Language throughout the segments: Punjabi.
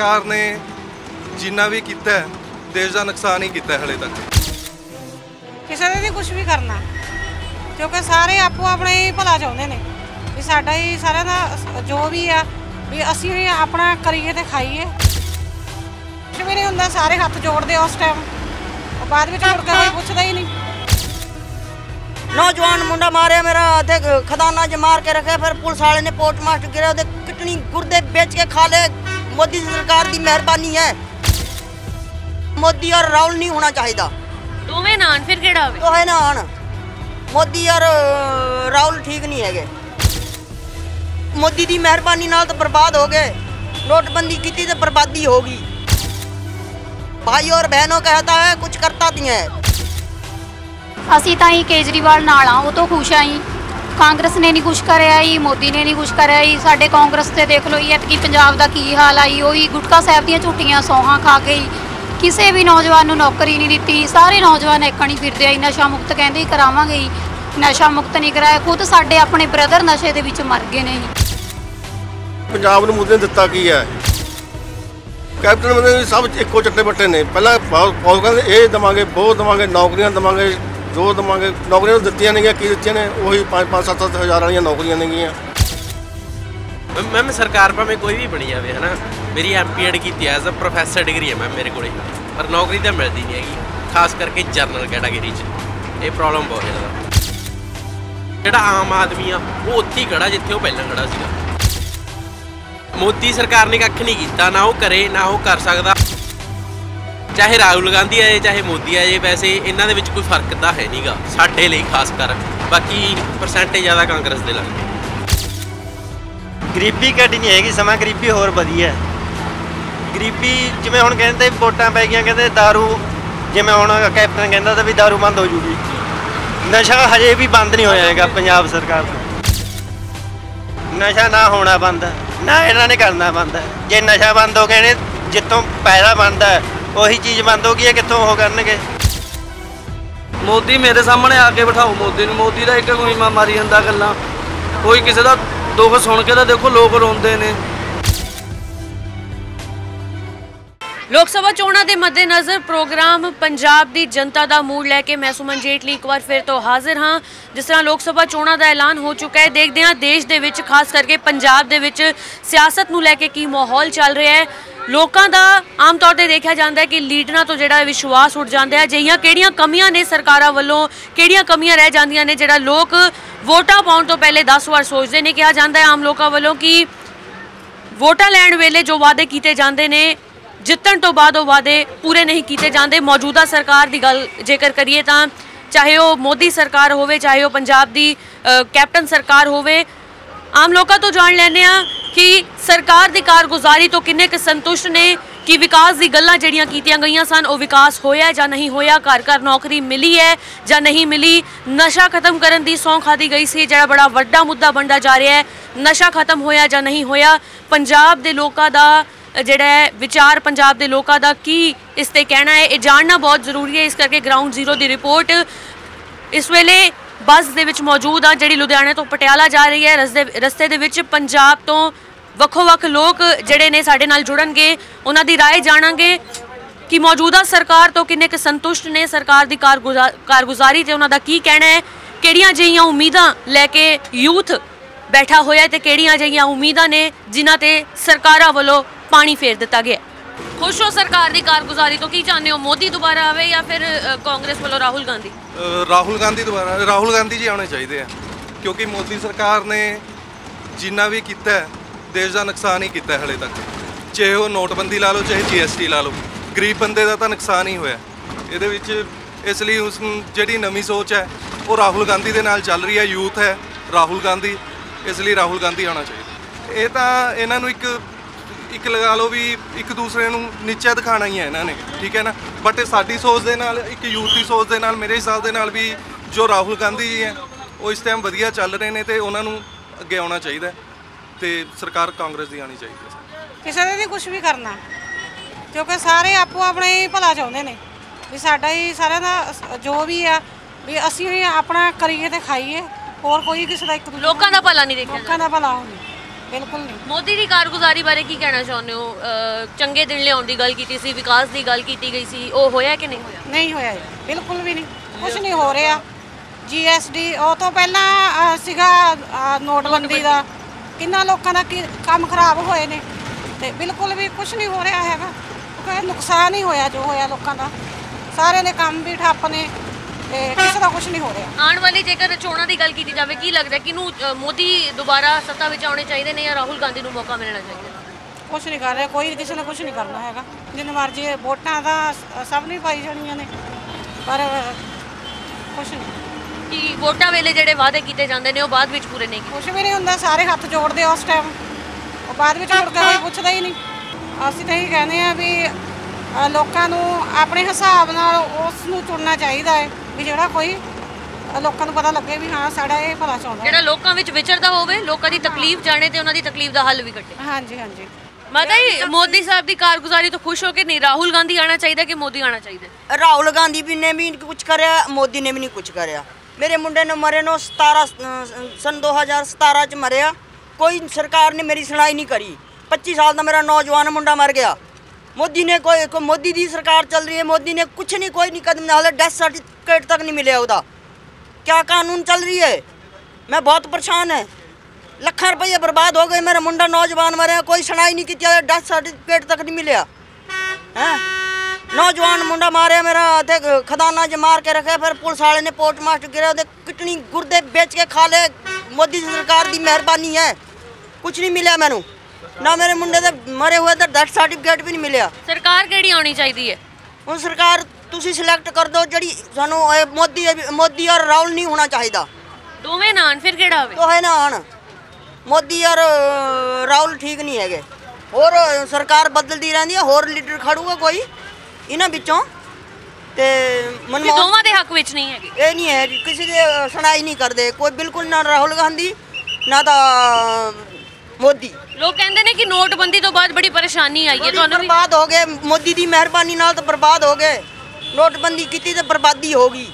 ਸਰਕਾਰ ਨੇ ਜਿੰਨਾ ਵੀ ਕੀਤਾ ਹੈ, ਦੇਸ਼ ਦਾ ਨੁਕਸਾਨ ਹੀ ਕੀਤਾ ਹੈ ਹਲੇ ਤੱਕ। ਕਿਸੇ ਨੇ ਨਹੀਂ ਕੁਝ ਵੀ ਕਰਨਾ। ਕਿਉਂਕਿ ਸਾਰੇ ਆਪੋ ਆਪਣੇ ਹੀ ਭਲਾ ਚਾਹੁੰਦੇ ਨੇ ਵੀ ਸਾਡਾ ਹੀ ਸਾਰਿਆਂ ਦਾ ਜੋ ਵੀ ਆ ਵੀ ਅਸੀਂ ਵੀ ਆਪਣਾ ਕਰੀਏ ਤੇ ਖਾਈਏ। ਕੁਛ ਵੀ ਨਹੀਂ ਹੁੰਦਾ ਸਾਰੇ ਹੱਥ ਜੋੜਦੇ ਆ ਉਸ ਟਾਈਮ ਬਾਅਦ ਵਿੱਚ ਮੁੜ ਕੇ ਕੋਈ ਪੁੱਛਦਾ ਹੀ ਨਹੀਂ। ਨੌਜਵਾਨ ਮੁੰਡਾ ਮਾਰਿਆ ਮੇਰਾ ਤੇ ਖਦਾਨਾ 'ਚ ਮਾਰ ਕੇ ਰੱਖਿਆ ਫਿਰ ਪੁਲਿਸ ਵਾਲੇ ਨੇ ਪੋਸਟ ਮਾਸਟਰ ਗਿਰਿਆ ਉਹਦੇ ਕਿਟਣੀ ਗੁਰਦੇ ਵੇਚ ਕੇ ਖਾ ਲਏ। ਮੋਦੀ ਸਰਕਾਰ ਦੀ ਮਿਹਰਬਾਨੀ ਹੈ। ਮੋਦੀ ਔਰ ਰਾਹੁਲ ਨਹੀਂ ਹੋਣਾ ਚਾਹੀਦਾ। ਦੋਵੇਂ ਨਾਨ ਫਿਰ ਕਿਹੜਾ ਹੋਵੇ? ਉਹ ਹੈ ਨਾ ਹਣ ਮੋਦੀ ਔਰ ਰਾਹੁਲ ਠੀਕ ਨਹੀਂ ਹੈਗੇ। ਮੋਦੀ ਦੀ ਮਿਹਰਬਾਨੀ ਨਾਲ ਤਾਂ ਬਰਬਾਦ ਹੋ ਗਏ। ਨੋਟਬੰਦੀ ਕੀਤੀ ਤੇ ਬਰਬਾਦੀ ਹੋਗੀ ਭਾਈ ਔਰ ਬਹਿਨੋਂ ਕਹਤਾ ਹੈ ਕੁਝ ਕਰਤਾ ਨਹੀਂ ਹੈ। ਅਸੀਂ ਤਾਂ ਹੀ ਕੇਜਰੀਵਾਲ ਨਾਲ ਆ ਉਹ ਤੋਂ ਖੁਸ਼ ਆ ਜੀ। ਕਾਂਗਰਸ ਨੇ ਨਹੀਂ ਕੁਛ ਕਰਿਆ ਜੀ ਮੋਦੀ ਨੇ ਨਹੀਂ ਕੁਛ ਕਰਿਆ ਜੀ। ਸਾਡੇ ਕਾਂਗਰਸ ਤੇ ਦੇਖ ਲਓ ਜੀ ਐਤਕੀ ਪੰਜਾਬ ਦਾ ਕੀ ਹਾਲ ਆਈ ਉਹੀ ਗੁਟਕਾ ਸਾਹਿਬ ਦੀਆਂ ਝੂਟੀਆਂ ਸੌਹਾਂ ਖਾ ਕੇ ਕਿਸੇ ਵੀ ਨੌਜਵਾਨ ਨੂੰ ਨੌਕਰੀ ਨਹੀਂ ਦਿੱਤੀ। ਸਾਰੇ ਨੌਜਵਾਨ ਇੱਕਣੀ ਫਿਰਦੇ ਆ ਜੀ, ਨਸ਼ਾ ਮੁਕਤ ਕਹਿੰਦੇ ਹੀ ਕਰਾਵਾਂਗੇ ਜੀ। ਨਸ਼ਾ ਮੁਕਤ ਨਹੀਂ ਕਰਾਇਆ। ਖੁਦ ਸਾਡੇ ਆਪਣੇ ਬ੍ਰਦਰ ਨਸ਼ੇ ਦੇ ਵਿੱਚ ਮਰ ਗਏ ਨੇ ਜੀ। ਪੰਜਾਬ ਨੂੰ ਮੁੱਦੇ ਦਿੱਤਾ ਕੀ ਹੈ ਕੈਪਟਨ ਬੰਦੇ ਸਭ ਇੱਕੋ ਚੱਟੇ ਬੱਟੇ ਨੇ। ਪਹਿਲਾਂ ਬਹੁਤ ਕਹਿੰਦੇ ਇਹ ਦਵਾਂਗੇ ਬਹੁਤ ਦਵਾਂਗੇ ਨੌਕਰੀਆਂ ਦਵਾਂਗੇ। ਜੋ ਦਵਾਂਗੇ ਨੌਕਰੀਆਂ ਤਾਂ ਦਿੱਤੀਆਂ ਨੇਗੀਆਂ, ਕੀ ਦਿੱਤੀਆਂ ਨੇ, ਉਹੀ 5 5 7 ਹਜ਼ਾਰ ਵਾਲੀਆਂ ਨੌਕਰੀਆਂ ਨੇਗੀਆਂ। ਮੈਮ ਸਰਕਾਰ ਭਾਵੇਂ ਕੋਈ ਵੀ ਬਣੀ ਜਾਵੇ, ਹਨਾ? ਮੇਰੀ ਐਮਪੀਐਡ ਕੀਤੀ ਐਜ਼ ਅ ਪ੍ਰੋਫੈਸਰ ਡਿਗਰੀ ਹੈ ਮੈਮ ਮੇਰੇ ਕੋਲੇ। ਪਰ ਨੌਕਰੀ ਤਾਂ ਮਿਲਦੀ ਨਹੀਂ ਹੈਗੀ, ਖਾਸ ਕਰਕੇ ਜਰਨਲ ਕੈਟਾਗਰੀ 'ਚ। ਇਹ ਪ੍ਰੋਬਲਮ ਬਹੁਤ ਜ਼ਿਆਦਾ। ਜਿਹੜਾ ਆਮ ਆਦਮੀ ਆ, ਉਹ ਉੱਥੇ ਹੀ ਖੜਾ ਜਿੱਥੇ ਉਹ ਪਹਿਲਾਂ ਖੜਾ ਸੀਗਾ। ਮੋਦੀ ਸਰਕਾਰ ਨੇ ਕੱਖ ਨਹੀਂ ਕੀਤਾ, ਨਾ ਉਹ ਕਰੇ, ਨਾ ਉਹ ਕਰ ਸਕਦਾ। ਚਾਹੇ ਰਾਹੁਲ ਗਾਂਧੀ ਆਏ ਚਾਹੇ ਮੋਦੀ ਆਏ ਵੈਸੇ ਇਹਨਾਂ ਦੇ ਵਿੱਚ ਕੋਈ ਫਰਕ ਤਾਂ ਹੈ ਨਹੀਂਗਾ ਸਾਡੇ ਲਈ ਖਾਸ ਕਰ ਬਾਕੀ ਪਰਸੈਂਟੇਜ ਜ਼ਿਆਦਾ ਕਾਂਗਰਸ ਦੇ ਲੱਗਦੇ ਗਰੀਬੀ ਘਟੀ ਨਹੀਂ ਹੈਗੀ ਸਮਾਂ ਗਰੀਬੀ ਹੋਰ ਵਧੀਆ ਹੈ। ਗਰੀਬੀ ਜਿਵੇਂ ਹੁਣ ਕਹਿੰਦੇ ਵੋਟਾਂ ਪੈ ਗਈਆਂ ਕਹਿੰਦੇ दारू ਜਿਵੇਂ ਹੁਣ ਕੈਪਟਨ ਕਹਿੰਦਾ ਤਾਂ ਵੀ दारू ਬੰਦ ਹੋ ਜੂਗੀ ਨਸ਼ਾ ਹਜੇ ਵੀ ਬੰਦ ਨਹੀਂ ਹੋਇਆ ਹੈਗਾ ਪੰਜਾਬ ਸਰਕਾਰ ਤੋਂ ਨਸ਼ਾ ਨਾ ਹੋਣਾ ਬੰਦ ਨਾ ਇਹਨਾਂ ਨੇ ਕਰਨਾ ਬੰਦ ਜੇ ਨਸ਼ਾ ਬੰਦ ਹੋ ਗਏ ਨੇ ਜਿੱਥੋਂ ਪੈਦਾ ਬਣਦਾ ਹੈ, ਉਹੀ ਚੀਜ਼ ਬੰਦ ਹੋ ਗਈ ਹੈ ਕਿੱਥੋਂ ਉਹ ਕਰਨਗੇ। ਮੋਦੀ ਮੇਰੇ ਸਾਹਮਣੇ ਆ ਕੇ ਬਿਠਾਓ ਮੋਦੀ ਨੂੰ। ਮੋਦੀ ਦਾ ਇੱਕ ਕੋਈ ਮਾ- ਮਾਰੀ ਜਾਂਦਾ ਗੱਲਾਂ। ਕੋਈ ਕਿਸੇ ਦਾ ਦੁੱਖ ਸੁਣ ਕੇ ਤਾਂ ਦੇਖੋ ਲੋਕ ਰੋਂਦੇ ਨੇ। ਲੋਕ ਸਭਾ ਚੋਣਾਂ ਦੇ ਮੱਦੇਨਜ਼ਰ ਪ੍ਰੋਗਰਾਮ ਪੰਜਾਬ ਦੀ ਜਨਤਾ ਦਾ ਮੂਡ ਲੈ ਕੇ ਮੈਂ ਸੁਮਨ ਜੇਟਲੀ ਇੱਕ ਵਾਰ ਫਿਰ ਤੋਂ ਹਾਜ਼ਰ ਹਾਂ। ਜਿਸ ਤਰ੍ਹਾਂ ਲੋਕ ਸਭਾ ਚੋਣਾਂ ਦਾ ਐਲਾਨ ਹੋ ਚੁੱਕਾ ਹੈ, ਦੇਖਦੇ ਹਾਂ ਦੇਸ਼ ਦੇ ਵਿੱਚ, ਖਾਸ ਕਰਕੇ ਪੰਜਾਬ ਦੇ ਵਿੱਚ ਸਿਆਸਤ ਨੂੰ ਲੈ ਕੇ ਕੀ ਮਾਹੌਲ ਚੱਲ ਰਿਹਾ ਹੈ। ਲੋਕਾਂ ਦਾ ਆਮ ਤੌਰ ਤੇ ਦੇਖਿਆ ਜਾਂਦਾ ਹੈ ਕਿ ਲੀਡਰਾਂ ਤੋਂ ਜਿਹੜਾ ਵਿਸ਼ਵਾਸ ਉੱਡ ਜਾਂਦਾ ਹੈ, ਅਜਿਹੀਆਂ ਕਿਹੜੀਆਂ ਕਮੀਆਂ ਨੇ ਸਰਕਾਰਾਂ ਵੱਲੋਂ, ਕਿਹੜੀਆਂ ਕਮੀਆਂ ਰਹਿ ਜਾਂਦੀਆਂ ਨੇ ਜਿਹੜਾ ਲੋਕ ਵੋਟਾਂ ਪਾਉਣ ਤੋਂ ਪਹਿਲੇ 10 ਵਾਰ ਸੋਚਦੇ ਨੇ, ਕਿਹਾ ਜਾਂਦਾ ਹੈ ਆਮ ਲੋਕਾਂ ਵੱਲੋਂ ਕਿ ਵੋਟਾਂ ਲੈਣ ਵੇਲੇ ਜੋ ਵਾਅਦੇ ਕੀਤੇ ਜਾਂਦੇ ਨੇ ਜਿੱਤਣ ਤੋਂ ਬਾਅਦ ਉਹ ਵਾਅਦੇ ਪੂਰੇ ਨਹੀਂ ਕੀਤੇ ਜਾਂਦੇ। ਮੌਜੂਦਾ ਸਰਕਾਰ ਦੀ ਗੱਲ ਜੇਕਰ ਕਰੀਏ ਤਾਂ ਚਾਹੇ ਉਹ ਮੋਦੀ ਸਰਕਾਰ ਹੋਵੇ, ਚਾਹੇ ਉਹ ਪੰਜਾਬ ਦੀ ਕੈਪਟਨ ਸਰਕਾਰ ਹੋਵੇ, ਆਮ ਲੋਕਾਂ ਤੋਂ ਜਾਣ ਲੈਂਦੇ ਆ ਕਿ ਸਰਕਾਰ ਦੀ ਕਾਰਗੁਜ਼ਾਰੀ ਤੋਂ ਕਿੰਨੇ ਕੁ ਸੰਤੁਸ਼ਟ ਨੇ ਕਿ ਵਿਕਾਸ ਦੀ ਗੱਲਾਂ ਜਿਹੜੀਆਂ ਕੀਤੀਆਂ ਗਈਆਂ ਸਨ, ਉਹ ਵਿਕਾਸ ਹੋਇਆ ਜਾਂ ਨਹੀਂ ਹੋਇਆ, ਘਰ ਘਰ ਨੌਕਰੀ ਮਿਲੀ ਹੈ ਜਾਂ ਨਹੀਂ ਮਿਲੀ, ਨਸ਼ਾ ਖਤਮ ਕਰਨ ਦੀ ਸੌਂ ਖਾਦੀ ਗਈ ਸੀ, ਜਿਹੜਾ ਬੜਾ ਵੱਡਾ ਮੁੱਦਾ ਬਣਦਾ ਜਾ ਰਿਹਾ ਹੈ, ਨਸ਼ਾ ਖਤਮ ਹੋਇਆ ਜਾਂ ਨਹੀਂ ਹੋਇਆ, ਪੰਜਾਬ ਦੇ ਲੋਕਾਂ ਦਾ ਜਿਹੜਾ ਹੈ ਵਿਚਾਰ ਪੰਜਾਬ ਦੇ ਲੋਕਾਂ ਦਾ ਕੀ ਇਸ ਤੇ ਕਹਿਣਾ ਹੈ ਇਹ ਜਾਣਨਾ ਬਹੁਤ ਜ਼ਰੂਰੀ ਹੈ ਇਸ ਕਰਕੇ ਗਰਾਊਂਡ ਜ਼ੀਰੋ ਦੀ ਰਿਪੋਰਟ ਇਸ ਵੇਲੇ ਬੱਸ ਦੇ ਵਿੱਚ ਮੌਜੂਦ ਆ ਜਿਹੜੀ ਲੁਧਿਆਣੇ ਤੋਂ ਪਟਿਆਲਾ ਜਾ ਰਹੀ ਹੈ ਰਸਤੇ ਰਸਤੇ ਦੇ ਵਿੱਚ ਪੰਜਾਬ ਤੋਂ ਵੱਖੋ-ਵੱਖ ਲੋਕ ਜਿਹੜੇ ਨੇ ਸਾਡੇ ਨਾਲ ਜੁੜਨਗੇ ਉਹਨਾਂ ਦੀ رائے ਜਾਣਾਂਗੇ ਕਿ ਮੌਜੂਦਾ ਸਰਕਾਰ ਤੋਂ ਕਿੰਨੇ ਕੁ ਸੰਤੁਸ਼ਟ ਨੇ ਸਰਕਾਰ ਦੀ ਕਾਰਗੁਜ਼ਾ- ਕਾਰਗੁਜ਼ਾਰੀ ਤੇ ਉਹਨਾਂ ਦਾ ਕੀ ਕਹਿਣਾ ਹੈ ਕਿਹੜੀਆਂ ਜਿਹੀਆਂ ਉਮੀਦਾਂ ਲੈ ਕੇ ਯੂਥ ਬੈਠਾ ਹੋਇਆ ਹੈ ਤੇ ਕਿਹੜੀਆਂ ਜਿਹੀਆਂ ਉਮੀਦਾਂ ਨੇ ਜਿਨ੍ਹਾਂ ਤੇ ਸਰਕਾਰਾਂ ਵੱਲੋਂ ਪਾਣੀ ਫੇਰ ਦਿੱਤਾ ਗਿਆ ਖੁਸ਼ ਹੋ ਸਰਕਾਰ ਦੀ ਕਾਰਗੁਜ਼ਾਰੀ ਤੋਂ ਕੀ ਚਾਹੁੰਦੇ ਹੋ? ਮੋਦੀ ਦੁਬਾਰਾ ਆਵੇ ਜਾਂ ਫਿਰ ਅ, ਕਾਂਗਰਸ ਵੱਲੋਂ ਰਾਹੁਲ ਗਾਂਧੀ? ਅ, ਰਾਹੁਲ ਗਾਂਧੀ ਦੁਬਾਰਾ ਰਾਹੁਲ ਗਾਂਧੀ ਜੀ ਆਉਣੇ ਚਾਹੀਦੇ ਆ। ਕਿਉਂਕਿ ਮੋਦੀ ਸਰਕਾਰ ਨੇ ਜਿੰਨਾ ਵੀ ਕੀਤਾ ਹੈ, ਦੇਸ਼ ਦਾ ਨੁਕਸਾਨ ਹੀ ਕੀਤਾ ਹੈ ਹਲੇ ਤੱਕ। ਚਾਹੇ ਉਹ ਨੋਟਬੰਦੀ ਲਾ ਲਓ ਚਾਹੇ ਜੀਐਸਟੀ ਲਾ ਲਓ ਗਰੀਬ ਬੰਦੇ ਦਾ ਤਾਂ ਨੁਕਸਾਨ ਹੀ ਹੋਇਆ। ਇਹਦੇ ਵਿੱਚ ਇਸ ਲਈ ਉਸ ਨੂੰ ਜਿਹੜੀ ਨਵੀਂ ਸੋਚ ਹੈ ਉਹ ਰਾਹੁਲ ਗਾਂਧੀ ਦੇ ਨਾਲ ਚੱਲ ਰਹੀ ਹੈ ਯੂਥ ਹੈ ਰਾਹੁਲ ਗਾਂਧੀ ਇਸ ਲਈ ਰਾਹੁਲ ਗਾਂਧੀ ਆਉਣਾ ਚਾਹੀਦਾ। ਇਹ ਤਾਂ ਇਹਨਾਂ ਨੂੰ ਇੱਕ ਇੱਕ ਲਗਾ ਲਓ ਵੀ ਇੱਕ ਦੂਸਰੇ ਨੂੰ ਨੀਚਾ ਦਿਖਾਣਾ ਹੀ ਹੈ ਇਹਨਾਂ ਨੇ ਠੀਕ ਹੈ ਨਾ? ਬਟ ਸਾਡੀ ਸੋਚ ਦੇ ਨਾਲ ਇੱਕ ਯੂਥ ਦੀ ਸੋਚ ਦੇ ਨਾਲ ਮੇਰੇ ਹਿਸਾਬ ਦੇ ਨਾਲ ਵੀ ਜੋ ਰਾਹੁਲ ਗਾਂਧੀ ਜੀ ਹੈ ਉਹ ਇਸ ਟਾਈਮ ਵਧੀਆ ਚੱਲ ਰਹੇ ਨੇ ਤੇ ਉਹਨਾਂ ਨੂੰ ਅੱਗੇ ਆਉਣਾ ਚਾਹੀਦਾ ਤੇ ਸਰਕਾਰ ਕਾਂਗਰਸ ਦੀ ਆਣੀ ਚਾਹੀਦੀ ਹੈ। ਕਿਸੇ ਨੇ ਨਹੀਂ ਕੁਝ ਵੀ ਕਰਨਾ। ਕਿਉਂਕਿ ਸਾਰੇ ਆਪੋ ਆਪਣੇ ਹੀ ਭਲਾ ਚਾਹੁੰਦੇ ਨੇ। ਵੀ ਸਾਡਾ ਹੀ ਸਾਰਿਆਂ ਦਾ ਜੋ ਵੀ ਆ ਵੀ ਅਸੀਂ ਆਪਣਾ ਕਰੀਏ ਤੇ ਖਾਈਏ ਹੋਰ ਕੋਈ ਕਿਸੇ ਦਾ ਇੱਕ ਦੂਜੇ ਲੋਕਾਂ ਦਾ ਭਲਾ ਨਹੀਂ ਦੇਖਿਆ ਲੋਕਾਂ ਦਾ ਭਲਾ ਹੋਵੇ ਬਿਲਕੁਲ ਨਹੀਂ। ਮੋਦੀ ਦੀ ਕਾਰਗੁਜ਼ਾਰੀ ਬਾਰੇ ਕੀ ਕਹਿਣਾ ਚਾਹੁੰਦੇ ਹੋ? ਅਹ, ਚੰਗੇ ਦਿਨ ਲਿਆਉਣ ਦੀ ਗੱਲ ਕੀਤੀ ਸੀ ਵਿਕਾਸ ਦੀ ਗੱਲ ਕੀਤੀ ਗਈ ਸੀ ਉਹ ਹੋਇਆ ਕਿ ਨਹੀਂ ਹੋਇਆ? ਨਹੀਂ ਹੋਇਆ ਜੀ ਬਿਲਕੁਲ ਵੀ ਨਹੀਂ। ਕੁਝ ਨਹੀਂ ਹੋ ਰਿਹਾ। ਜੀਐਸਡੀ ਉਹ ਤੋਂ ਪਹਿਲਾਂ ਅਹ, ਸੀਗਾ ਅਹ, ਨੋਟਬੰਦੀ ਦਾ। ਕਿੰਨਾ ਲੋਕਾਂ ਦਾ ਕੀ- ਕੰਮ ਖਰਾਬ ਹੋਏ ਨੇ। ਤੇ ਬਿਲਕੁਲ ਵੀ ਕੁਝ ਨਹੀਂ ਹੋ ਰਿਹਾ ਹੈਗਾ। ਕੋਈ ਨੁਕਸਾਨ ਹੀ ਹੋਇਆ ਜੋ ਹੋਇਆ ਲੋਕਾਂ ਦਾ। ਸਾਰਿਆਂ ਦੇ ਕੰਮ ਵੀ ਠੱਪ ਨੇ। ਤੇ ਕਿਸੇ ਦਾ ਕੁਝ ਨਹੀਂ ਹੋ ਰਿਹਾ। ਆਉਣ ਵਾਲੀ ਜੇਕਰ ਚੋਣਾਂ ਦੀ ਗੱਲ ਕੀਤੀ ਜਾਵੇ ਕੀ ਲੱਗਦਾ ਕਿਨੂੰ ਮੋਦੀ ਦੁਬਾਰਾ ਸੱਤਾ ਵਿੱਚ ਆਉਣੇ ਚਾਹੀਦੇ ਨੇ ਜਾਂ ਰਾਹੁਲ ਗਾਂਧੀ ਨੂੰ ਮੌਕਾ ਮਿਲਣਾ ਚਾਹੀਦਾ ਕੁਝ ਨਹੀਂ ਕਰ ਰਿਹਾ ਕੋਈ ਕਿਸੇ ਨੇ ਕੁਝ ਨਹੀਂ ਕਰਨਾ ਹੈਗਾ। ਜਿੰਨੇ ਮਰਜ਼ੀ ਵੋਟਾਂ ਦਾ ਸਭ ਨਹੀਂ ਪਾਈ ਜਾਣੀਆਂ ਨੇ ਪਰ ਕੁਝ ਨਹੀਂ। ਕਿ ਵੋਟਾਂ ਵੇਲੇ ਜਿਹੜੇ ਵਾਅਦੇ ਕੀਤੇ ਜਾਂਦੇ ਨੇ ਉਹ ਬਾਅਦ ਵਿੱਚ ਪੂਰੇ ਨਹੀਂ ਕੁਝ ਵੀ ਨਹੀਂ ਹੁੰਦਾ ਸਾਰੇ ਹੱਥ ਜੋੜਦੇ ਆ ਉਸ ਟਾਈਮ ਉਹ ਬਾਅਦ ਵਿੱਚ ਮੁੜ ਕੇ ਕੋਈ ਪੁੱਛਦਾ ਹੀ ਨਹੀਂ। ਅਸੀਂ ਤਾਂ ਇਹੀ ਕਹਿੰਦੇ ਆ ਵੀ ਲੋਕਾਂ ਨੂੰ ਆਪਣੇ ਹਿਸਾਬ ਨਾਲ ਉਸ ਨੂੰ ਚੁਣਨਾ ਚਾਹੀਦਾ ਹੈ। ਵੀ ਜਿਹੜਾ ਕੋਈ ਲੋਕਾਂ ਨੂੰ ਪਤਾ ਲੱਗੇ ਵੀ ਹਾਂ ਸਾਡਾ ਇਹ ਭਲਾ ਚਾਹੁੰਦਾ। ਜਿਹੜਾ ਲੋਕਾਂ ਵਿੱਚ ਵਿਚਰਦਾ ਹੋਵੇ ਲੋਕਾਂ ਦੀ ਤਕਲੀਫ ਜਾਣੇ ਤੇ ਉਹਨਾਂ ਦੀ ਤਕਲੀਫ ਦਾ ਹੱਲ ਵੀ ਕੱਢੇ। ਹਾਂਜੀ ਹਾਂਜੀ। ਮਾਤਾ ਜੀ ਮੋਦੀ ਸਾਹਿਬ ਦੀ ਕਾਰਗੁਜ਼ਾਰੀ ਤੋਂ ਖੁਸ਼ ਹੋ ਕੇ ਨਹੀਂ? ਰਾਹੁਲ ਗਾਂਧੀ ਆਣਾ ਚਾਹੀਦਾ ਕਿ ਮੋਦੀ ਆਣਾ ਚਾਹੀਦਾ? ਰਾਹੁਲ ਗਾਂਧੀ ਵੀ ਨੇ ਵੀ ਕੁਝ ਕਰਿਆ ਮੋਦੀ ਨੇ ਵੀ ਨਹੀਂ ਕੁਝ ਕਰਿਆ। ਮੇਰੇ ਮੁੰਡੇ ਨੇ ਮਰੇ ਨੂੰ 17 ਅ, ਸਨ 2017 ਚ ਮਰਿਆ। ਕੋਈ ਸਰਕਾਰ ਨੇ ਮੇਰੀ ਸੁਣਾਈ ਨਹੀਂ ਕਰੀ। 25 ਸਾਲ ਦਾ ਮੇਰਾ ਨੌਜਵਾਨ ਮੁੰਡਾ ਮਰ ਗਿਆ। ਮੋਦੀ ਨੇ ਕੋਈ ਕੋਈ ਮੋਦੀ ਦੀ ਸਰਕਾਰ ਚੱਲ ਰਹੀ ਹੈ ਮੋਦੀ ਨੇ ਕੁਝ ਨਹੀਂ ਕੋਈ ਨਹੀਂ ਕਦਮ ਹਾਲੇ ਡੈਥ ਸਰਟੀਫਿਕੇਟ ਤੱਕ ਨਹੀਂ ਮਿਲਿਆ ਉਹਦਾ क्या कानून चल रही है मैं बहुत परेशान है ਲੱਖਾਂ ਰੁਪਏ ਬਰਬਾਦ ਹੋ ਗਏ ਮੇਰਾ ਮੁੰਡਾ ਨੌਜਵਾਨ ਮਰਿਆ ਕੋਈ ਸੁਣਾਈ ਨਹੀਂ ਕੀਤੀ ਡੈਥ ਸਰਟੀਫਿਕੇਟ ਤੱਕ ਨਹੀਂ ਮਿਲਿਆ ਹੈ ਨੌਜਵਾਨ ਮੁੰਡਾ ਮਾਰਿਆ ਮੇਰਾ ਤੇ ਖਦਾਨਾ 'ਚ ਮਾਰ ਕੇ ਰੱਖਿਆ ਫਿਰ ਪੁਲਿਸ ਵਾਲੇ ਨੇ ਪੋਸਟ ਮਾਸਟਰ ਗਿਰਿਆ ਉਹਦੇ ਕਿਟਣੀ ਗੁਰਦੇ ਵੇਚ ਕੇ ਖਾ ਲਏ ਮੋਦੀ ਦੀ ਸਰਕਾਰ ਦੀ ਮਿਹਰਬਾਨੀ ਹੈ ਕੁਝ ਨਹੀਂ ਮਿਲਿਆ ਮੈਨੂੰ ਨਾ ਮੇਰੇ ਮੁੰਡੇ ਦੇ ਮਰੇ ਹੋਏ ਦਾ ਡੈਥ ਸਰਟੀਫਿਕੇਟ ਵੀ ਨਹੀਂ ਮਿਲਿਆ। ਸਰਕਾਰ ਕਿਹੜੀ ਆਉਣੀ ਚਾਹੀਦੀ ਹੈ? ਹੁਣ ਸਰਕਾਰ ਤੁਸੀਂ ਸਿਲੈਕਟ ਕਰ ਦਿਓ ਜਿਹੜੀ ਸਾਨੂੰ ਮੋਦੀ ਮੋਦੀ ਔਰ ਰਾਹੁਲ ਨਹੀਂ ਹੋਣਾ ਚਾਹੀਦਾ। ਦੋਵੇਂ ਨਾ ਫਿਰ ਕਿਹੜਾ ਹੋਵੇ? ਦੋਵੇਂ ਨਾ ਮੋਦੀ ਔਰ ਰਾਹੁਲ ਠੀਕ ਨਹੀਂ ਹੈਗੇ। ਹੋਰ ਸਰਕਾਰ ਬਦਲਦੀ ਰਹਿੰਦੀ ਹੈ ਹੋਰ ਲੀਡਰ ਖੜੂਗਾ ਕੋਈ ਇਹਨਾਂ ਵਿੱਚੋਂ। ਤੇ ਮਨਮੋਹਨ ਦੋਵਾਂ ਦੇ ਹੱਕ ਵਿੱਚ ਨਹੀਂ ਹੈਗੇ। ਇਹ ਨਹੀਂ ਹੈ ਕਿਸੇ ਦੇ ਸੁਣਾਈ ਨਹੀਂ ਕਰਦੇ। ਕੋਈ ਬਿਲਕੁਲ ਨਾ ਰਾਹੁਲ ਗਾਂਧੀ ਨਾ ਤਾਂ ਮੋਦੀ ਲੋਕ ਕਹਿੰਦੇ ਨੇ ਕਿ ਨੋਟਬੰਦੀ ਤੋਂ ਬਾਅਦ ਬੜੀ ਪਰੇਸ਼ਾਨੀ ਆਈ ਹੈ ਬੜੀ ਤੁਹਾਨੂੰ ਵੀ ਬਰਬਾਦ ਹੋ ਗਏ ਮੋਦੀ ਦੀ ਮਿਹਰਬਾਨੀ ਨਾਲ ਤਾਂ ਬਰਬਾਦ ਹੋ ਗਏ ਨੋਟਬੰਦੀ ਕੀਤੀ ਤੇ ਬਰਬਾਦੀ ਹੋ ਗਈ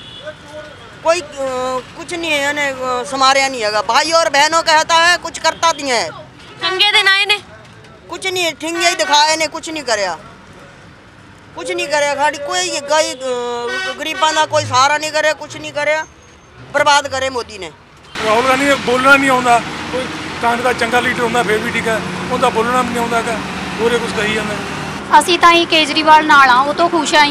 कोई अ, कुछ नहीं है यानी अ, संभारिया नहीं हैगा भाई और बहनों कहता है कुछ करता नहीं है ਚੰਗੇ ਦਿਨ ਆਏ ਨੇ कुछ नहीं ठिंगे ही दिखाए ने कुछ नहीं करया कुछ नहीं करया खाड़ी कोई गई गरीबां ਦਾ ਕੋਈ ਸਹਾਰਾ ਨਹੀਂ ਕਰਿਆ ਕੁਝ ਨਹੀਂ ਕਰਿਆ ਬਰਬਾਦ ਕਰੇ ਮੋਦੀ ਨੇ ਰਾਹੁਲ ਗਾਂਧੀ ਨੇ ਬੋਲਣਾ ਨਹੀਂ ਆਉਂਦਾ ਦਾ ਚੰਗਾ ਲੀਡਰ ਹੁੰਦਾ, ਫਿਰ ਵੀ ਠੀਕ ਹੈ। ਉਹਦਾ ਬੋਲਣਾ ਵੀ ਨਹੀਂ ਆਉਂਦਾ ਹੈਗਾ। ਕੁਝ ਕਹੀ ਜਾਂਦਾ। ਅਸੀਂ ਤਾਂ ਹੀ ਕੇਜਰੀਵਾਲ ਨਾਲ ਆ ਉਹ ਤੋਂ ਖੁਸ਼ ਆਂ